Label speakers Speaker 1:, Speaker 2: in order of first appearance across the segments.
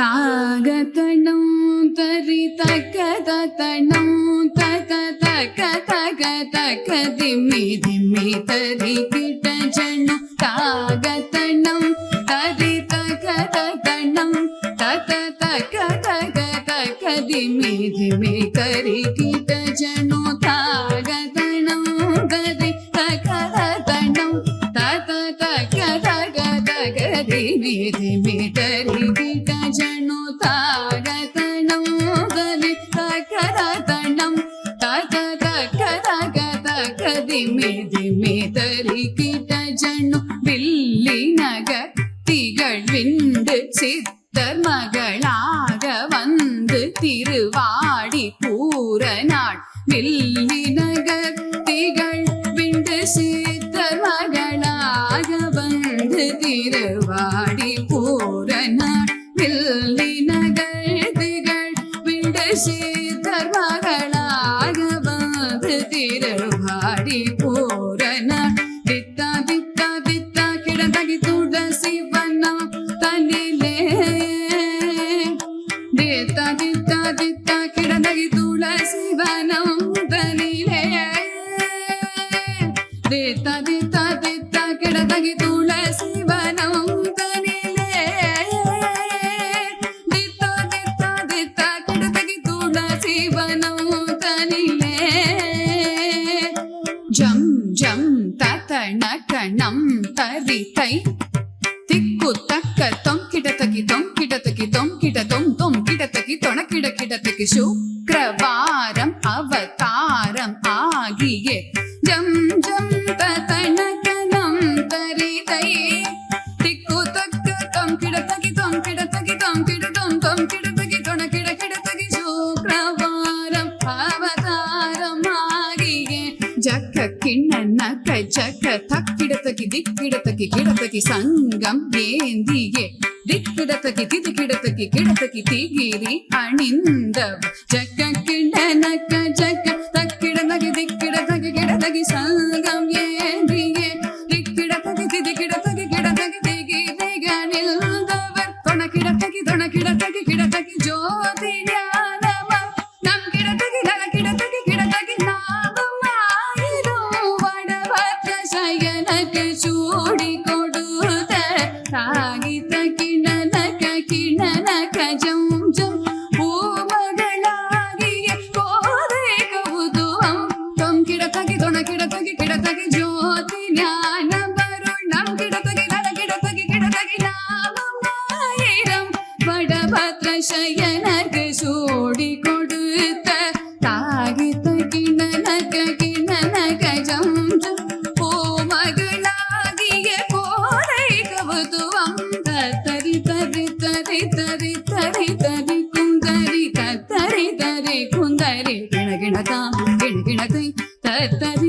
Speaker 1: సాగతనం తరిత కదతనం తక తక తక తక దిమ్మి దిమ్మి తరి కిట జనం సాగతనం తరిత కదతనం తక తక తక తక దిమ్మి దిమ్మి కరి కిట జనం తాగతనం కరి తక తనం తక తక తక తక దిమ్మి దిమ్మి ചെറി കിടജണു വില്ലിനക തികൾ വിണ്ട് ചിത്തർ മകളാക വന്ന് തിരുവാടി പൂരനാൾ വില്ലി ಧರಿ ತೈ திக்கு தக்க தொம் கிட தக்கி தொம் கிட தக்கி தொம் கிட தொம் தொம் கிட தக்கி தொணக்கிட கிட தக்கி ஷூ. ಯಾವುದು ಅಂದ ತರಿ ತರಿ ತರಿ ತರಿ ತರಿ ತರಿ ಕುಂದರಿ ತರಿ ತರಿ ಕುಂದರಿ ಗಿಣಗಿಣತ ಗಿಣಗಿಣತೈ ತರಿ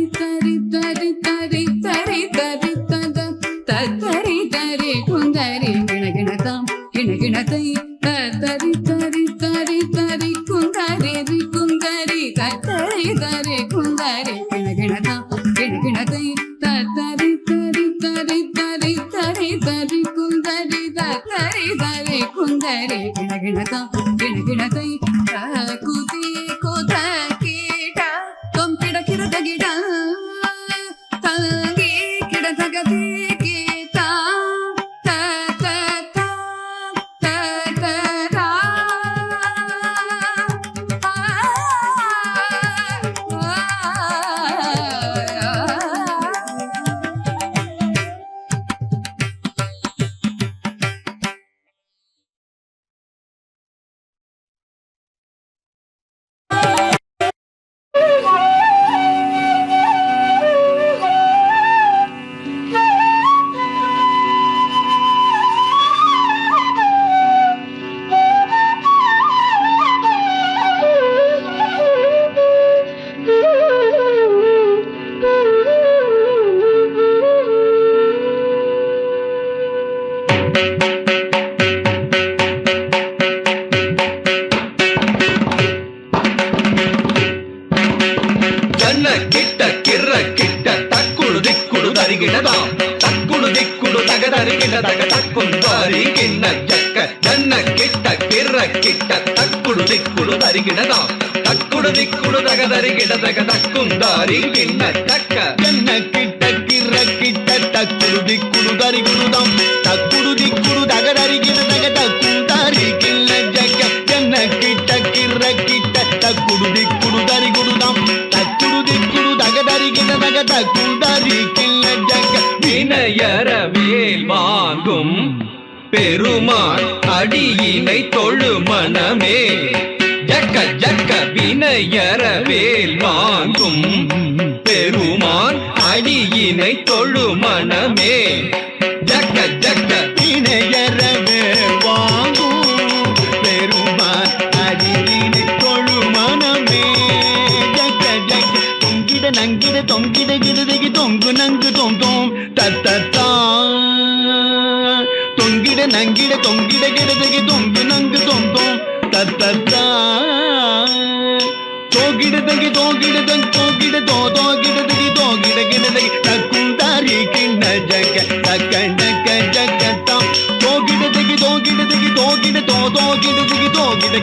Speaker 1: ಗಿಡದ ತಕ್ಕುಡು ದಿಕ್ಕುಡು ತಗದರಿ ಗಿಡದಗ ತಕ್ಕೊಂದಾರಿ ಗಿಣ್ಣ ಜಕ್ಕ ಜನ್ನ ಕಿಟ್ಟ ಕಿರ್ರ ಕಿಟ್ಟ ತಕ್ಕುಡು ದಿಕ್ಕುಡು ದರಿ ಗಿಡದ ತಕ್ಕುಡು ದಿಕ್ಕುಡು ತಗದರಿ ಗಿಡದಗ ತಕ್ಕೊಂದಾರಿ ಗಿಣ್ಣ ತಕ್ಕ
Speaker 2: ಜನ್ನ ಕಿಟ್ಟ ಕಿರ್ರ ಕಿಟ್ಟ ತಕ್ಕುಡು ದಿಕ್ಕುಡು ದರಿ ಗುರುದಂ ತಕ್ಕುಡು ದಿಕ್ಕುಡು ತಗದರಿ ಗಿಡದಗ ತಕ್ಕೊಂದಾರಿ ಗಿಣ್ಣ ಜಕ್ಕ ಜನ್ನ ಕಿಟ್ಟ ಕಿರ್ರ ಕಿಟ್ಟ ತಕ್ಕುಡು ದಿಕ್ಕುಡು ದರಿ ಗುರುದಂ ತಕ್ಕುಡು ದಿಕ್ಕುಡು ತಗದರಿ ಗಿಡದಗ ತಕ್ಕೊಂದಾರಿ ஆகும் பெருமான் அடியினை தொழு மனமே. ஜக்க ஜக்க வினையற வேல் வாங்கும் பெருமான் அடியினை தொழு மனமே. ஜக்க ஜக்க
Speaker 3: வினையற தொந்தோம் தத்தத்தா. தோகிடதகி தோகிடதன் தோகிட தக்குந்தாரி கிண்ண ஜக தக்கண்டக்க ஜகத்தாம் தோகிடதகி தோகிடதகி தோகிட தோ தோகிடதகி தோகிட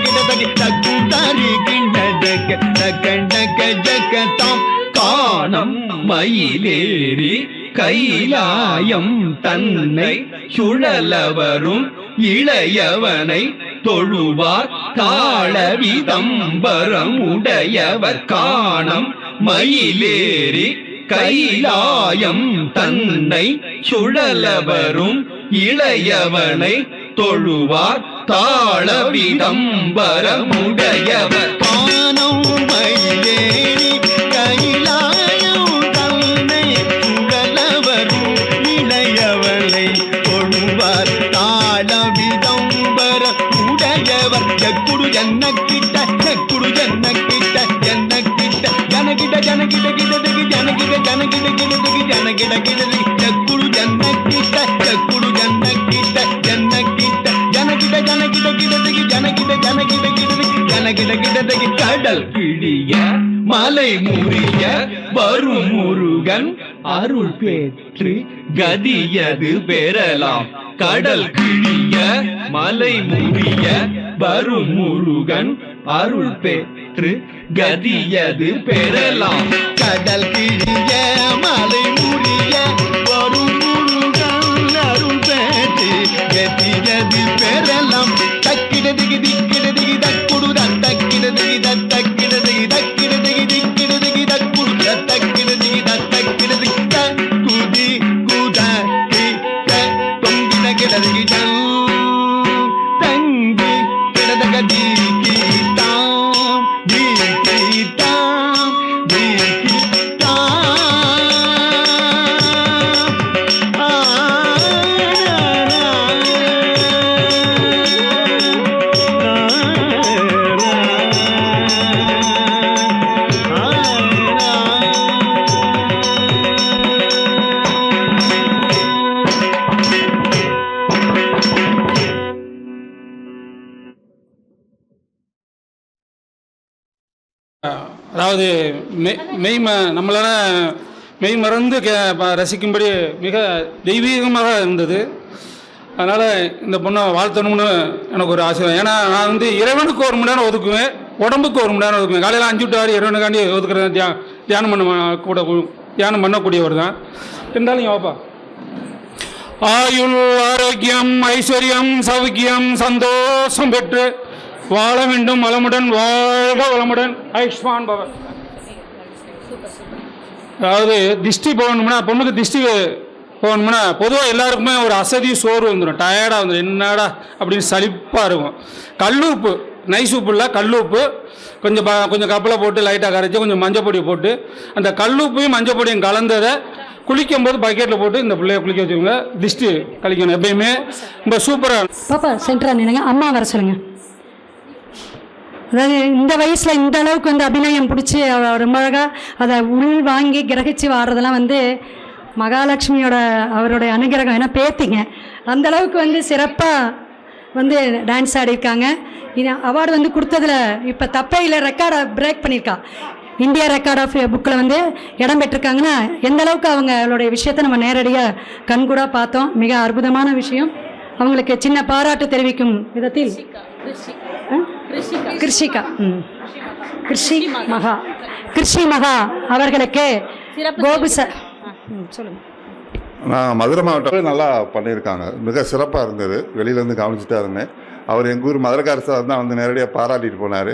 Speaker 3: தக்குந்தாரி கிண்ண ஜக தக்கண்டக்க ஜகத்தாம்
Speaker 2: காணம் மயிலேறி கைலாயம் தன்னை சுழலவரும் இளையவனை தொழுவார் தாளவிதம்பரமுடையவர் காணம். மயிலேறி கைலாயம் தன்னை சுழலவரும் இளையவனை தொழுவார் தாளவிதம்பரமுடையவர்
Speaker 3: காணம். மயிலேறி ஜனகிட ஜனகிட கிடதுக்கு ஜனகிட ஜனகிட கிடதுக்கு ஜனகிட கிடதுக்கு எக்குடு என்ன கிட்ட எக்குடு என்ன கிட்ட என்ன கிட்ட ஜனகிட ஜனகிட கிடதுக்கு ஜனகிட ஜனகிட கிடதுக்கு ஜனகிட கிடதுக்கு கடல்
Speaker 2: கிழிய மலை முறிய வரும் முருகன் அருள் பெற்று கதியது பெறலாம். கடல் கிழிய மலை முறிய வரும் முருகன் அருள் பெற்று கதியது பெறலாம்.
Speaker 3: கடல் கிழிய மலை
Speaker 4: முடிய மெய் மெய் ம நம்மளால மெய் மறந்து கே ரசிக்கும்படி மிக தெய்வீகமாக இருந்தது. அதனால் இந்த பொண்ணை வாழ்த்தணும்னு எனக்கு ஒரு ஆசை. ஏன்னா நான் வந்து இறைவனுக்கு ஒரு மணி நேரம் ஒதுக்குவேன் உடம்புக்கு ஒரு மணி நேரம் ஒதுக்குவேன். காலையில் அஞ்சு டு ஆறு இறைவனுக்காண்டி ஒதுக்குறது தியா தியானம் பண்ண கூட தியானம் பண்ணக்கூடியவர் தான். இருந்தாலும் இங்க வாப்பா. ஆயுள் ஆரோக்கியம் ஐஸ்வர்யம் சௌக்கியம் சந்தோஷம் பெற்று வாழ வேண்டும். வளமுடன் வாழ்க வளமுடன். ஆயுஷ்மான் பவன். அதாவது திஷ்டி போகணும்னா பொண்ணுக்கு திஷ்டி போகணும்னா பொதுவாக எல்லாருக்குமே ஒரு அசதி சோறு வந்துடும் டயர்டாக வந்துடும் என்னடா அப்படின்னு சலிப்பாக இருக்கும். கல்லூப்பு நைஸ் உப்பு இல்லை கல்லுப்பு. கொஞ்சம் ப கொஞ்சம் கப்பில் போட்டு லைட்டாக கரைச்சி கொஞ்சம் மஞ்சள் போட்டு அந்த கல்லுப்பையும் மஞ்சள் பொடியும் கலந்ததை குளிக்கும் போது பக்கெட்டில் போட்டு இந்த பிள்ளைய குளிக்க வச்சுக்கோங்க திஷ்டி கழிக்கணும். எப்பயுமே ரொம்ப சூப்பராக
Speaker 5: பாப்பா சென்டராக நினைங்க அம்மா வர சொல்லுங்கள் அதாவது இந்த வயசுல இந்த அளவுக்கு வந்து அபிநயம் பிடிச்சி ரொம்ப அழகா அதை உள் வாங்கி கிரகிச்சு வாடுறதெல்லாம் வந்து மகாலட்சுமியோட அவருடைய அனுகிரகம். ஏன்னா பேத்திங்க. அந்த அளவுக்கு வந்து சிறப்பாக வந்து டான்ஸ் ஆடியிருக்காங்க இது அவார்டு வந்து கொடுத்ததுல இப்போ தப்பே இல்லை ரெக்கார்டை பிரேக் பண்ணியிருக்கா இந்தியா ரெக்கார்ட் ஆஃப் புக்கில் வந்து இடம் பெற்றிருக்காங்கன்னா எந்த அளவுக்கு அவங்களுடைய விஷயத்தை நம்ம நேரடியாக கண்கூடாக பார்த்தோம். மிக அற்புதமான விஷயம். அவங்களுக்கு சின்ன பாராட்டு தெரிவிக்கும் விதத்தில். ஆ? கிருஷிகா. கிருஷி மகா கிருஷி மகா அவர்களுக்கு கோபு சார். ம், சொல்லுங்க.
Speaker 6: நான் மதுரை மாவட்டம் நல்லா பண்ணியிருக்காங்க. மிக சிறப்பாக இருந்தது. வெளியிலேருந்து கவனிச்சுட்டே இருந்தேன். அவர் எங்கள் ஊர் மதுரைக்கார சார் தான் வந்து நேரடியாக பாராட்டிட்டு போனார்.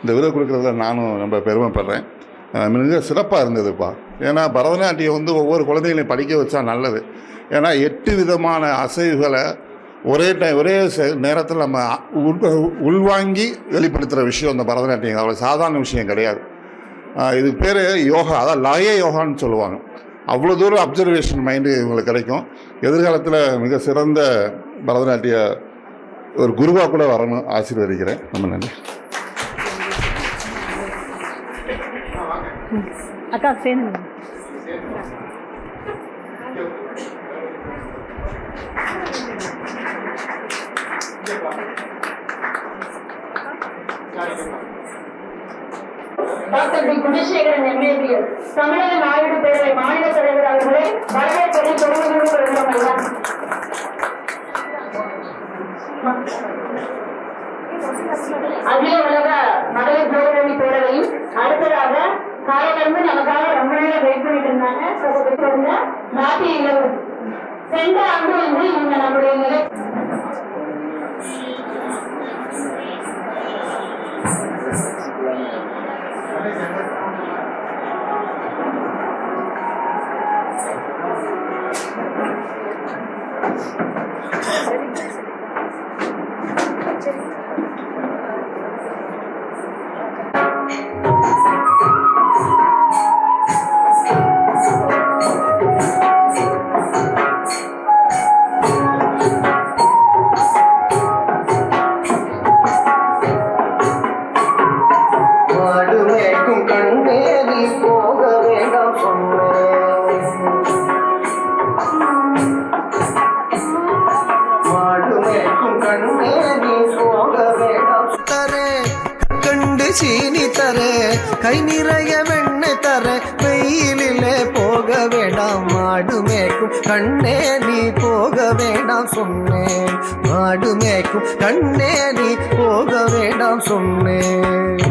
Speaker 6: இந்த விருது கொடுக்குறதுல நானும் ரொம்ப பெருமைப்படுறேன். மிக சிறப்பாக இருந்ததுப்பா. ஏன்னா பரதநாட்டியம் வந்து ஒவ்வொரு குழந்தைகளையும் படிக்க வச்சா நல்லது. ஏன்னா எட்டு விதமான அசைவுகளை ஒரே டைம் ஒரே நேரத்தில் நம்ம உள் உள்வாங்கி வெளிப்படுத்துகிற விஷயம் இந்த பரதநாட்டியம். அவ்வளோ சாதாரண விஷயம் கிடையாது. இது பேர் யோகா. அதான் லய யோகான்னு சொல்லுவாங்க. அவ்வளோ தூரம் அப்சர்வேஷன் மைண்டு இவங்களுக்கு கிடைக்கும். எதிர்காலத்தில் மிக சிறந்த பரதநாட்டிய ஒரு குருவாக கூட வரணும் ஆசீர்வதிக்கிறேன். ரொம்ப நன்றி.
Speaker 5: அக்கா சேர்ந்து
Speaker 7: சகோதரி வந்து நாட்டிய இளவரசி சென்ற ஆண்டு வந்து இவங்க நம்முடைய நிலை
Speaker 8: சீனி தர கை நிறைய வெண்ணெய் தர வெயிலிலே போக வேண்டாம் மாடு மேய்க்கும் கண்ணே நீ போக வேண்டாம் சொன்னேன். மாடு மேய்க்கும் கண்ணே நீ போக வேண்டாம் சொன்னேன்.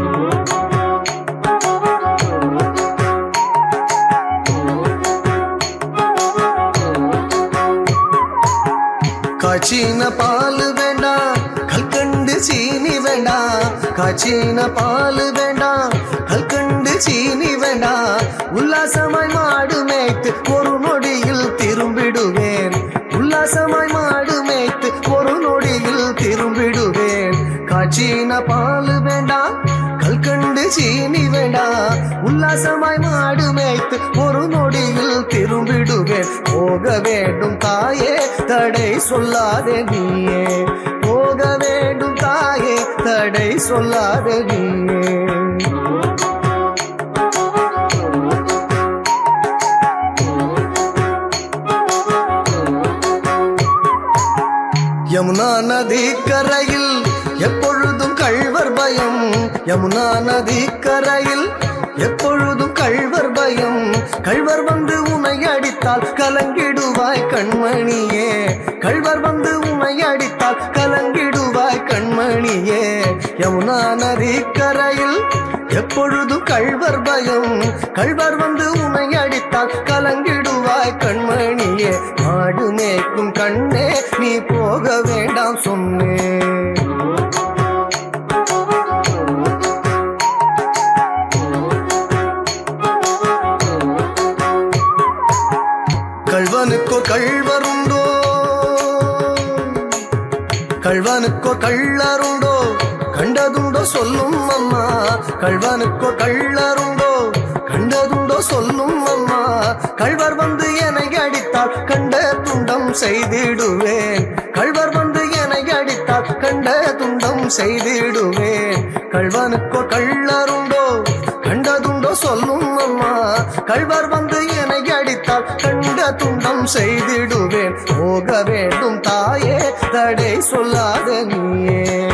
Speaker 8: காய்ச்சின பால் வேண்டாம் கல்கண்டு சீனி வேண்டாம் காய்ச்சின பால் வேண்டாம் கல்கண்டு சீனி வேண்டாம் உல்லாசமாய் மாடு மேய்த்து ஒரு நொடியில் திரும்பிடுவேன். உல்லாசமாய் மாடு மேய்த்து ஒரு நொடியில் திரும்பிடுவேன். காய்ச்சின பால் வேண்டாம் கல்கண்டு சீனி வேண்டாம் உல்லாசமாய் மாடு மேய்த்து ஒரு நொடியில் திரும்பிடுவேன். போக வேண்டும் தாயே தடை சொல்லாதே நீயே. தாயே தடை சொல்லாதே யமுனா நதி கரையில் எப்பொழுதும் கழ்வர் பயம். யமுனா நதி கரையில் எப்பொழுதும் கழ்வர் பயம். கழ்வர் வந்து உன்னை அடித்தால் கலங்கிடுவாய் கண்மணியே. கழ்வர் வந்து உன்னை அடித்தால் நீயே யமுனா நதி கரையில் எப்பொழுது கழ்வர் பயம்? கழ்வர் வந்து உன்னை அடித்தால் கலங்கிடுவாய் கண்மணியே. மாடு மேய்க்கும் கண்ணே நீ போக வேண்டாம் சொன்னே. கள்வனுக்கோ கள்வருண்டோ கள்வனுக்கோ கள்ளருண்டோ சொல்லும் அம்மா. கழ்வனுக்கோ கள்ளருண்டோ கண்டதுண்டோ சொல்லும் அம்மா. கழ்வர் வந்து என்னை அடித்தால் கண்ட துண்டம் செய்திடுவேன். கழ்வர் வந்து என்னை அடித்தால் கண்ட துண்டம் செய்திடுவேன். கழ்வனுக்கோ கள்ளருண்டோ கண்டதுண்டோ சொல்லும் அம்மா. கழ்வர் வந்து என்னை அடித்தால் கண்ட துண்டம் செய்திடுவேன். போக வேண்டும் தாயே தடை சொல்லாத நீயே.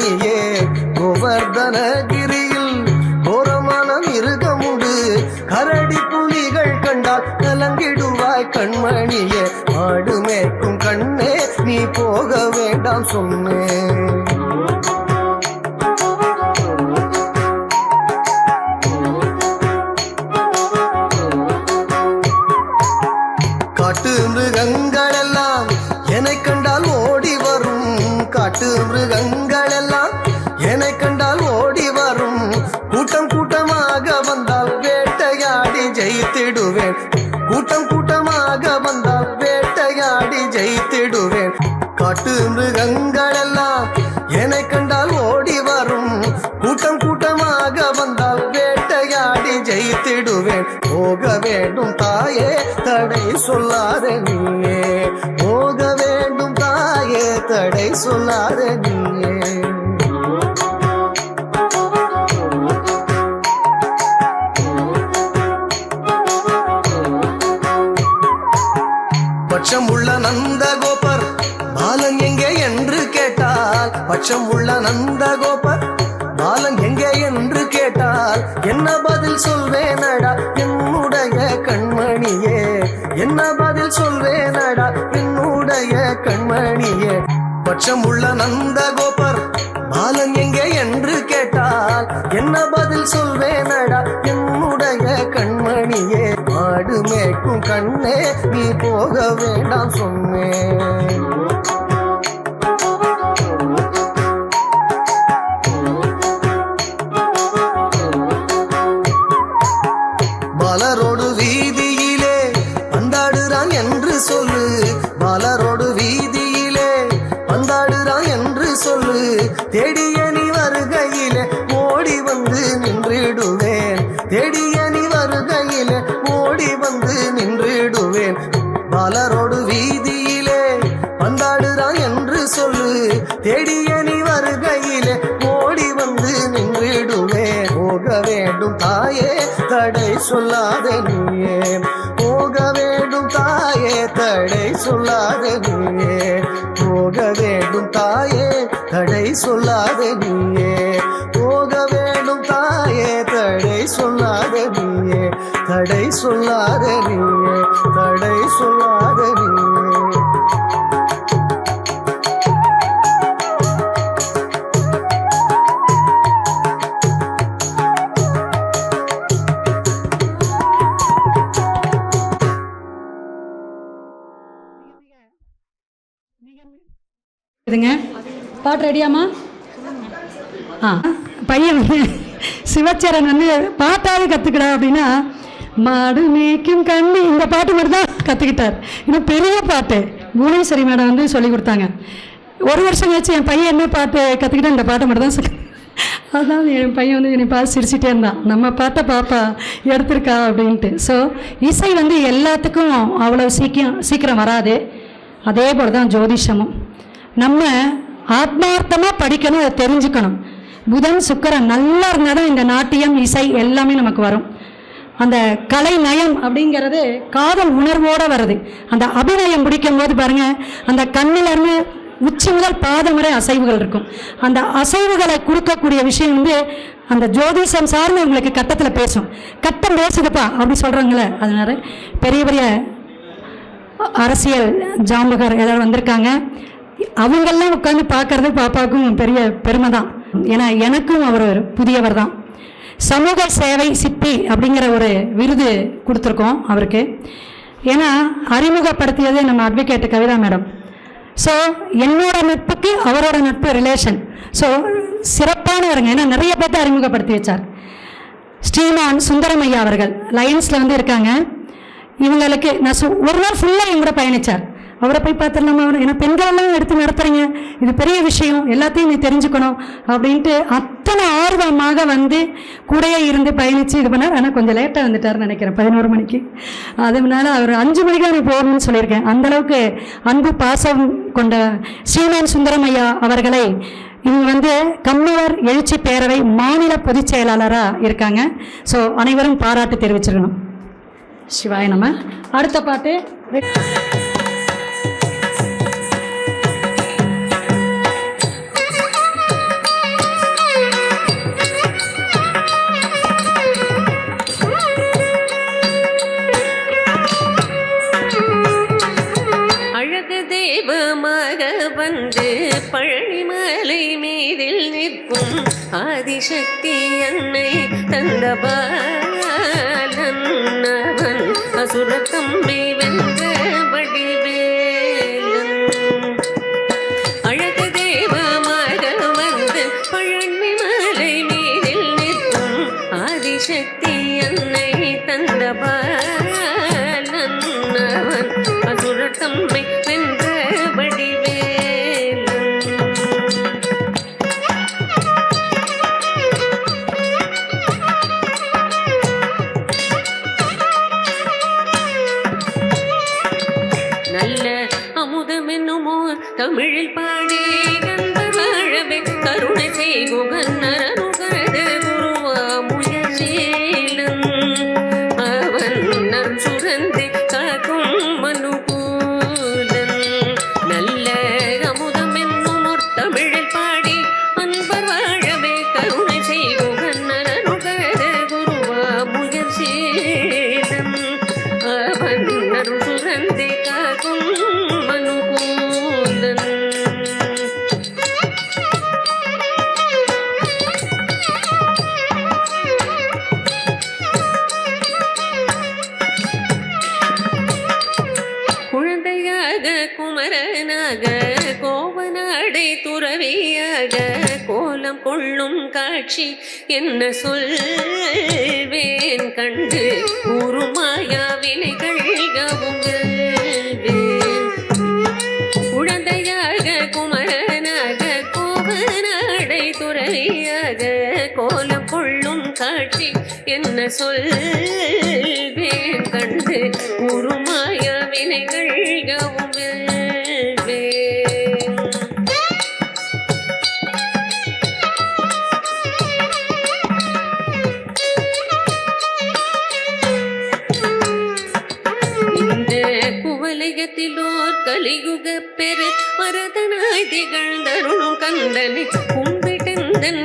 Speaker 8: கண்மணியே கோவர்தனகிரியில் கோரமான மிருகமுண்டு. கரடி புலிகள் கண்டால் கலங்கிடுவாய் கண்மணியே. ஆடு மேற்கும் கண்ணே நீ போக வேண்டாம் சொன்னேன். பட்சம் உள்ள நந்தகோபர். பாலன் எங்கே என்று கேட்டால் பட்சம் உள்ள நந்தகோபர். பாலன் எங்கே என்று கேட்டால் என்ன பதில் சொல்வேனடா என்னுடைய கண்மணியே. என்ன பதில் சொல்வேனடா என்னுடைய கண்மணியே. பட்சம் உள்ள நந்தகோபர் பாலன் எங்கே என்று கேட்டால் என்ன பதில் சொல்வேனடா என்னுடைய கண்மணியே. நாடு மேற்கும் கண்ணே நீ போக வேண்டாம் சொன்னேன் மலரோடு வீதியிலே வந்தாடுறான் என்று சொல்லு. மலரோடு வீதியிலே பந்தாடுறான் என்று சொல்லு. தேடிய தேடிய நீ வருகையிலே ஓடி வந்து நின்றிடுவேன் போக வேண்டும் தாயே தடை சொல்லாத நீயே. போக வேண்டும் தாயே தடை சொல்லாத நீயே. போக வேண்டும் தாயே தடை சொல்லாத நீயே. போக வேண்டும் தாயே தடை சொல்லாத நீயே. தடை சொல்லாத நீயே தடை சொல்லாத
Speaker 5: நீ பாட்டு ரெடியாமா ஆ. பையன் சிவச்சரன் வந்து பாட்டாவது கற்றுக்கடா அப்படின்னா மாடு மேய்க்கும் கண்ணி. இந்த பாட்டு மட்டும் தான் கற்றுக்கிட்டார் இன்னும் பெரிய பாட்டு. புவனேஸ்வரி மேடம் வந்து சொல்லி கொடுத்தாங்க. ஒரு வருஷம் கழிச்சு என் பையன் என்ன பாட்டு கற்றுக்கிட்டா இந்த பாட்டை மட்டும் தான் சொல்லி அதான் என் பையன் வந்து என்னை பார்த்து சிரிச்சிட்டே இருந்தான். நம்ம பாட்டை பாப்பா எடுத்திருக்கா அப்படின்ட்டு. ஸோ இசை வந்து எல்லாத்துக்கும் அவ்வளோ சீக்கிரம் சீக்கிரம் வராது. அதே போல் தான் ஜோதிஷமும். நம்ம ஆத்மார்த்தமாக படிக்கணும் அதை தெரிஞ்சுக்கணும். புதன் சுக்கரன் நல்லா இருந்தால் தான் இந்த நாட்டியம் இசை எல்லாமே நமக்கு வரும். அந்த கலை நயம் அப்படிங்கிறது காதல் உணர்வோடு வருது. அந்த அபிநயம் பிடிக்கும் போது பாருங்கள் அந்த கண்ணிலருந்து உச்சி முதல் பாதம் வரை அசைவுகள் இருக்கும். அந்த அசைவுகளை கொடுக்கக்கூடிய விஷயம் வந்து அந்த ஜோதிஷம் சார்ந்து உங்களுக்கு கட்டத்தில் பேசும். கட்டம் பேசுதுப்பா அப்படி சொல்கிறாங்களே அதனால பெரிய பெரிய அரசியல் ஜாம்பகர் எல்லாரும் வந்திருக்காங்க. அவங்கெல்லாம் உட்காந்து பார்க்கறது பாப்பாவுக்கும் பெரிய பெருமை தான் ஏன்னா எனக்கும் அவர் ஒரு புதியவர் தான் சமூக சேவை சிப்பி அப்படிங்கிற ஒரு விருது கொடுத்துருக்கோம் அவருக்கு. ஏன்னா அறிமுகப்படுத்தியதே நம்ம அட்வொகேட் கவிதா மேடம் ஸோ என்னோட நட்புக்கு அவரோட நட்பு ரிலேஷன் ஸோ சிறப்பானவருங்க. ஏன்னா நிறைய பேர்த்த அறிமுகப்படுத்தி வச்சார். ஸ்ரீமான் சுந்தரமையா அவர்கள். லயன்ஸில் வந்து இருக்காங்க. இவங்களுக்கு நான் சு ஒரு நாள் ஃபுல்லாக என் கூட பயணித்தார் அவரை போய் பார்த்துடலாமா? அவர் ஏன்னா பெண்களெல்லாம் எடுத்து நடத்துகிறீங்க இது பெரிய விஷயம். எல்லாத்தையும் நீ தெரிஞ்சுக்கணும் அப்படின்ட்டு அத்தனை ஆர்வமாக வந்து கூடையே இருந்து பயணித்து இது பண்ணார். ஆனால் கொஞ்சம் லேட்டாக வந்துட்டார்னு நினைக்கிறேன் பதினோரு மணிக்கு. அதனால அவர் அஞ்சு மணிக்கு எனக்கு போகணும்னு சொல்லியிருக்கேன். அந்தளவுக்கு அன்பு பாசம் கொண்ட ஸ்ரீமான் சுந்தரமையா அவர்களை இவங்க வந்து கம்மியர் எழுச்சி பேரவை மாநில பொதுச் செயலாளராக இருக்காங்க. ஸோ அனைவரும் பாராட்டு தெரிவிச்சிருக்கணும். சிவாய நம்ம அடுத்த பாட்டு.
Speaker 9: தீபமாக வந்து பழனிமலை மீதில் நிற்கும் ஆதிசக்தி என்னை தந்தபாலன் அவன் அசுரத்தம்பே என்ன சொல்வேன் கண்டு உருமாயா வினைகள் குழந்தையாக குமரனாக கோபநாடை துறையாக கோலம் கொள்ளும் காட்சி என்ன சொல்வேன் கண்டு உருமாயா வினைகள் கவும் திகழ்ந்தருளும் கந்தனை கும்பிட்டந்தன்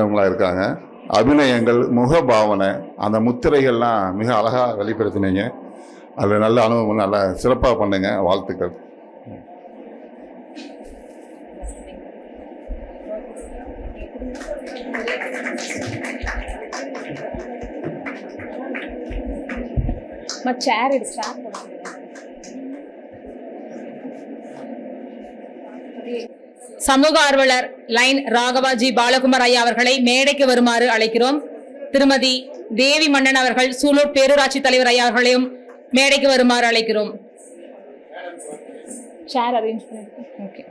Speaker 6: இருக்காங்க. அபிநயங்கள் முகபாவனை அந்த முத்திரைகள்லாம் மிக அழகாக வெளிப்படுத்தினீங்க. அதில் நல்ல அனுபவம் நல்லா சிறப்பாக பண்ணுங்க. வாழ்த்துக்கள்.
Speaker 10: சேர் எடுத்து சமூக ஆர்வலர் லைன் ராகவாஜி பாலகுமார் ஐயா அவர்களை மேடைக்கு வருமாறு அழைக்கிறோம். திருமதி தேவி மன்னன் அவர்கள் சூலூர் பேரூராட்சி தலைவர் ஐயா அவர்களையும் மேடைக்கு வருமாறு அழைக்கிறோம். சேர் அரேஞ்ச் ஓகே